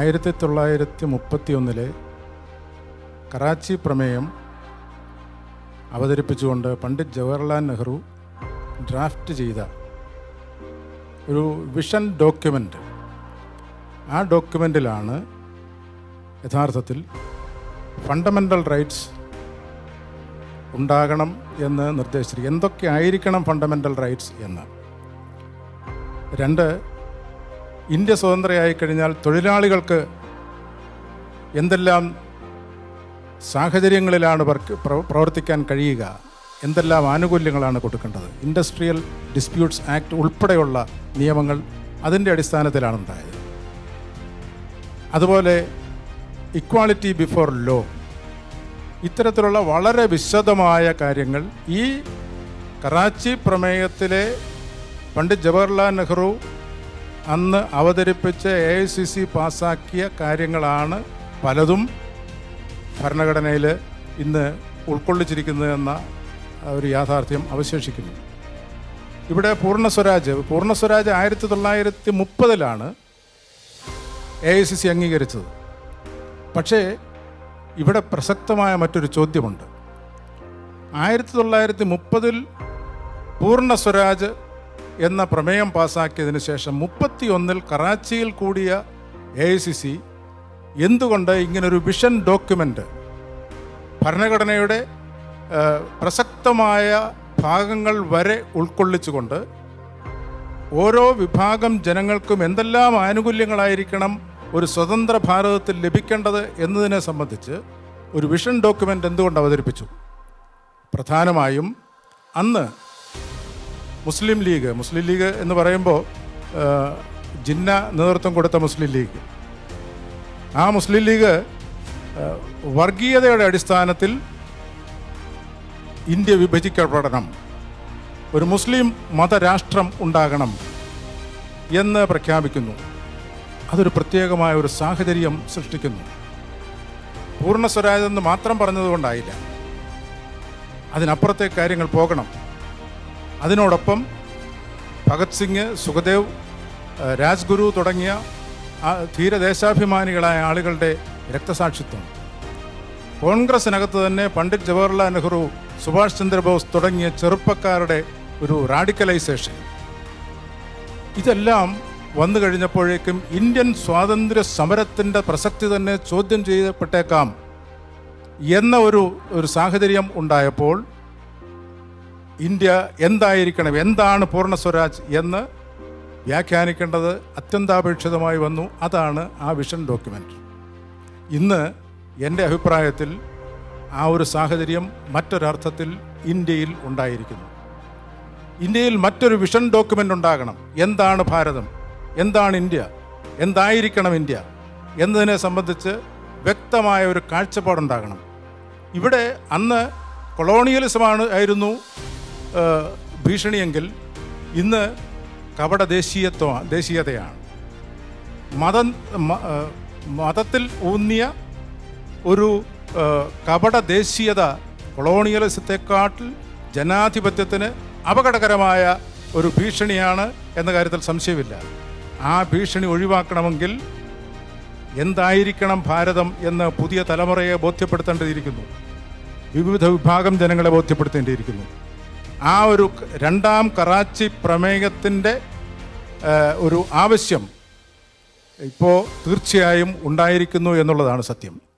ആയിരത്തി തൊള്ളായിരത്തി മുപ്പത്തി ഒന്നിലെ കറാച്ചി പ്രമേയം അവതരിപ്പിച്ചുകൊണ്ട് പണ്ഡിറ്റ് ജവഹർലാൽ നെഹ്റു ഡ്രാഫ്റ്റ് ചെയ്ത ഒരു വിഷൻ ഡോക്യുമെന്റ്. ആ ഡോക്യുമെന്റിലാണ് യഥാർത്ഥത്തിൽ ഫണ്ടമെന്റൽ റൈറ്റ്സ് ഉണ്ടാകണം എന്ന് നിർദ്ദേശിച്ചിരിക്കുക എന്തൊക്കെ ആയിരിക്കണം ഫണ്ടമെന്റൽ റൈറ്റ്സ് എന്ന്. രണ്ട് ഇന്ത്യ സ്വതന്ത്രയായി കഴിഞ്ഞാൽ തൊഴിലാളികൾക്ക് എന്തെല്ലാം സാഹചര്യങ്ങളിലാണ് പ്രവർത്തിക്കാൻ കഴിയുക എന്തെല്ലാം ആനുകൂല്യങ്ങളാണ് കൊടുക്കേണ്ടത് ഇൻഡസ്ട്രിയൽ ഡിസ്പ്യൂട്ട്സ് ആക്ട് ഉൾപ്പെടെയുള്ള നിയമങ്ങൾ അതിന്റെ അടിസ്ഥാനത്തിലാണ് ഉണ്ടായത്. അതുപോലെ ഇക്വാളിറ്റി ബിഫോർ ലോ ഇത്തരത്തിലുള്ള വളരെ വിശദമായ കാര്യങ്ങൾ ഈ കറാച്ചി പ്രമേയത്തിലെ പണ്ഡിറ്റ് ജവഹർലാൽ നെഹ്റു അന്ന് അവതരിപ്പിച്ച എ ഐ സി സി പാസ്സാക്കിയ കാര്യങ്ങളാണ് പലതും ഭരണഘടനയിൽ ഇന്ന് ഉൾക്കൊള്ളിച്ചിരിക്കുന്നത് എന്ന ഒരു യാഥാർത്ഥ്യം അവശേഷിക്കുന്നു. ഇവിടെ പൂർണ സ്വരാജ് പൂർണ സ്വരാജ് ആയിരത്തി തൊള്ളായിരത്തി മുപ്പതിലാണ് എ ഐ സി സി അംഗീകരിച്ചത്. പക്ഷേ ഇവിടെ പ്രസക്തമായ മറ്റൊരു ചോദ്യമുണ്ട്. ആയിരത്തി തൊള്ളായിരത്തി മുപ്പതിൽ പൂർണ സ്വരാജ് എന്ന പ്രമേയം പാസാക്കിയതിന് ശേഷം മുപ്പത്തി ഒന്നിൽ കറാച്ചിയിൽ കൂടിയ എ ഐ സി സി എന്തുകൊണ്ട് ഇങ്ങനൊരു വിഷൻ ഡോക്യുമെന്റ് ഭരണഘടനയുടെ പ്രസക്തമായ ഭാഗങ്ങൾ വരെ ഉൾക്കൊള്ളിച്ചുകൊണ്ട് ഓരോ വിഭാഗം ജനങ്ങൾക്കും എന്തെല്ലാം ആനുകൂല്യങ്ങളായിരിക്കണം ഒരു സ്വതന്ത്ര ഭാരതത്തിൽ ലഭിക്കേണ്ടത് എന്നതിനെ സംബന്ധിച്ച് ഒരു വിഷൻ ഡോക്യുമെന്റ് എന്തുകൊണ്ട് അവതരിപ്പിച്ചു? പ്രധാനമായും അന്ന് മുസ്ലിം ലീഗ് മുസ്ലിം ലീഗ് എന്ന് പറയുമ്പോൾ ജിന്ന നേതൃത്വം കൊടുത്ത മുസ്ലിം ലീഗ്. ആ മുസ്ലിം ലീഗ് വർഗീയതയുടെ അടിസ്ഥാനത്തിൽ ഇന്ത്യ വിഭജിക്കപ്പെടണം. ഒരു മുസ്ലിം മതരാഷ്ട്രം ഉണ്ടാകണം എന്ന് പ്രഖ്യാപിക്കുന്നു. അതൊരു പ്രത്യേകമായ ഒരു സാഹചര്യം സൃഷ്ടിക്കുന്നു. പൂർണ സ്വരാജ് എന്ന് മാത്രം പറഞ്ഞതുകൊണ്ടായില്ല. അതിനപ്പുറത്തെ കാര്യങ്ങൾ പോകണം. അതിനോടൊപ്പം ഭഗത് സിംഗ് സുഖദേവ് രാജ്ഗുരു തുടങ്ങിയ ധീരദേശാഭിമാനികളായ ആളുകളുടെ രക്തസാക്ഷിത്വം. കോൺഗ്രസിനകത്ത് തന്നെ പണ്ഡിറ്റ് ജവഹർലാൽ നെഹ്റു സുഭാഷ് ചന്ദ്രബോസ് തുടങ്ങിയ ചെറുപ്പക്കാരുടെ ഒരു റാഡിക്കലൈസേഷൻ. ഇതെല്ലാം വന്നു കഴിഞ്ഞപ്പോഴേക്കും ഇന്ത്യൻ സ്വാതന്ത്ര്യ സമരത്തിന്റെ പ്രസക്തി തന്നെ ചോദ്യം ചെയ്യപ്പെട്ടേക്കാം എന്ന ഒരു ഒരു സാഹചര്യം ഉണ്ടായപ്പോൾ ഇന്ത്യ എന്തായിരിക്കണം എന്താണ് പൂർണ സ്വരാജ് എന്ന് വ്യാഖ്യാനിക്കേണ്ടത് അത്യന്താപേക്ഷിതമായി വന്നു. അതാണ് ആ വിഷൻ ഡോക്യുമെന്റ് ഇന്ന് എന്റെ അഭിപ്രായത്തിൽ ആ ഒരു സാഹചര്യം മറ്റൊരർത്ഥത്തിൽ ഇന്ത്യയിൽ ഉണ്ടായിരിക്കുന്നു. ഇന്ത്യയിൽ മറ്റൊരു വിഷൻ ഡോക്യുമെന്റ് ഉണ്ടാകണം. എന്താണ് ഭാരതം? എന്താണ് ഇന്ത്യ? എന്തായിരിക്കണം ഇന്ത്യ? എന്നതിനെ സംബന്ധിച്ച് വ്യക്തമായ ഒരു കാഴ്ചപ്പാടുണ്ടാകണം. ഇവിടെ അന്ന് കൊളോണിയലിസമാണ് ആയിരുന്നു ഭീഷണിയെങ്കിൽ ഇന്ന് കപട ദേശീയത്വ ദേശീയതയാണ്. മതം മതത്തിൽ ഊന്നിയ ഒരു കപട ദേശീയത കൊളോണിയലിസത്തെക്കാട്ടിൽ ജനാധിപത്യത്തിന് അപകടകരമായ ഒരു ഭീഷണിയാണ് എന്ന കാര്യത്തിൽ സംശയമില്ല. ആ ഭീഷണി ഒഴിവാക്കണമെങ്കിൽ എന്തായിരിക്കണം ഭാരതം എന്ന് പുതിയ തലമുറയെ ബോധ്യപ്പെടുത്തേണ്ടിയിരിക്കുന്നു. വിവിധ വിഭാഗം ജനങ്ങളെ ബോധ്യപ്പെടുത്തേണ്ടിയിരിക്കുന്നു. ആ ഒരു രണ്ടാം കറാച്ചി പ്രമേയത്തിന്റെ ഒരു ആവശ്യം ഇപ്പോൾ തീർച്ചയായും ഉണ്ടായിരിക്കുന്നു എന്നുള്ളതാണ് സത്യം.